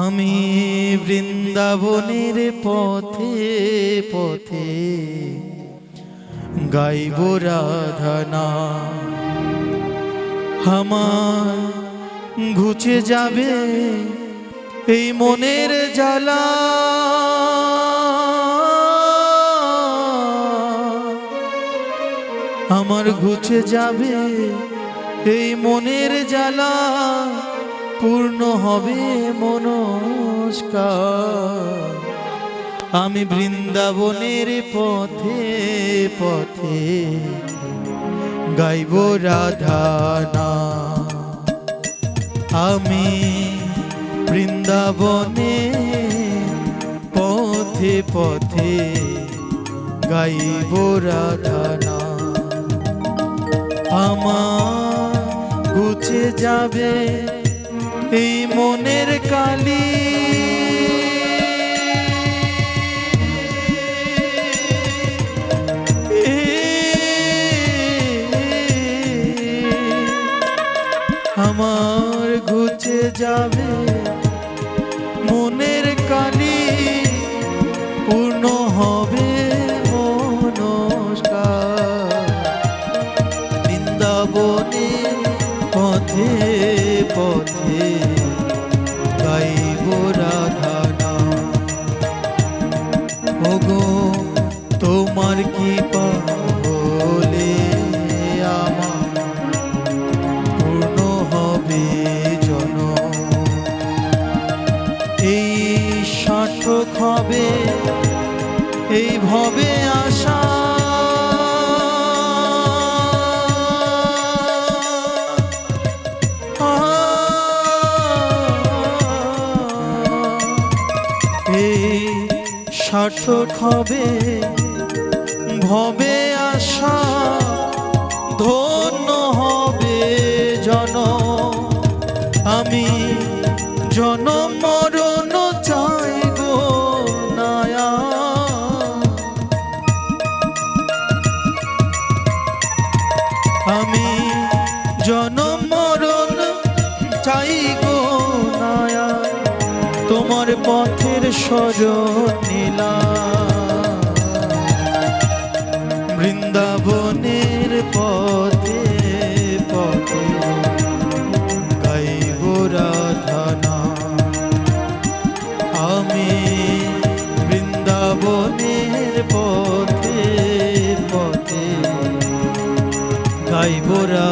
আমি বৃন্দাবনের পথে পথে গাইব রাধনা। আমার ঘুচে যাবে এই মনের জ্বালা। আমার ঘুচে যাবে এই মনের জ্বালা। পূর্ণ হবে মনস্কার। আমি বৃন্দাবনের পথে পথে গাইব রাধানা আমি বৃন্দাবনে পথে পথে গাইব রাধানা আমার গুছে যাবে এই মনের কালি। আমার ঘুচে যাবে মনের কালি পূর্ণ হবে মনস্কার। বৃন্দাবনে পথে পথে গাইব রাধানা। ওগো, তোমার কি হলে আমার পূর্ণ হবে জন। এই সার্থক হবে, এই ভবে আশা। এই সার্থক হবে। ভবে আশা, ধন্য হবে জন। আমি জনম মরণ চাই গো নায়া। আমি জনম মরণ চাই গো নায়া। তোমার পথের স্মরণ নিলাম। বৃন্দাবনের পথে পথে গাইব রাধনা। আমি বৃন্দাবনের পথে পথে গাইব রাধনা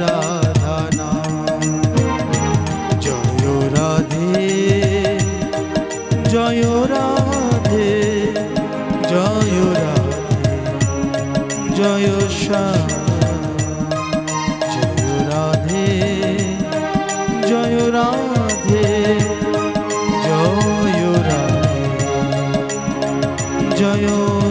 রাধা নাম। জয় রাধে জয় রাধে জয় রাধে, জয় জয় রাধে জয় রাধে জয় রাধে, জয়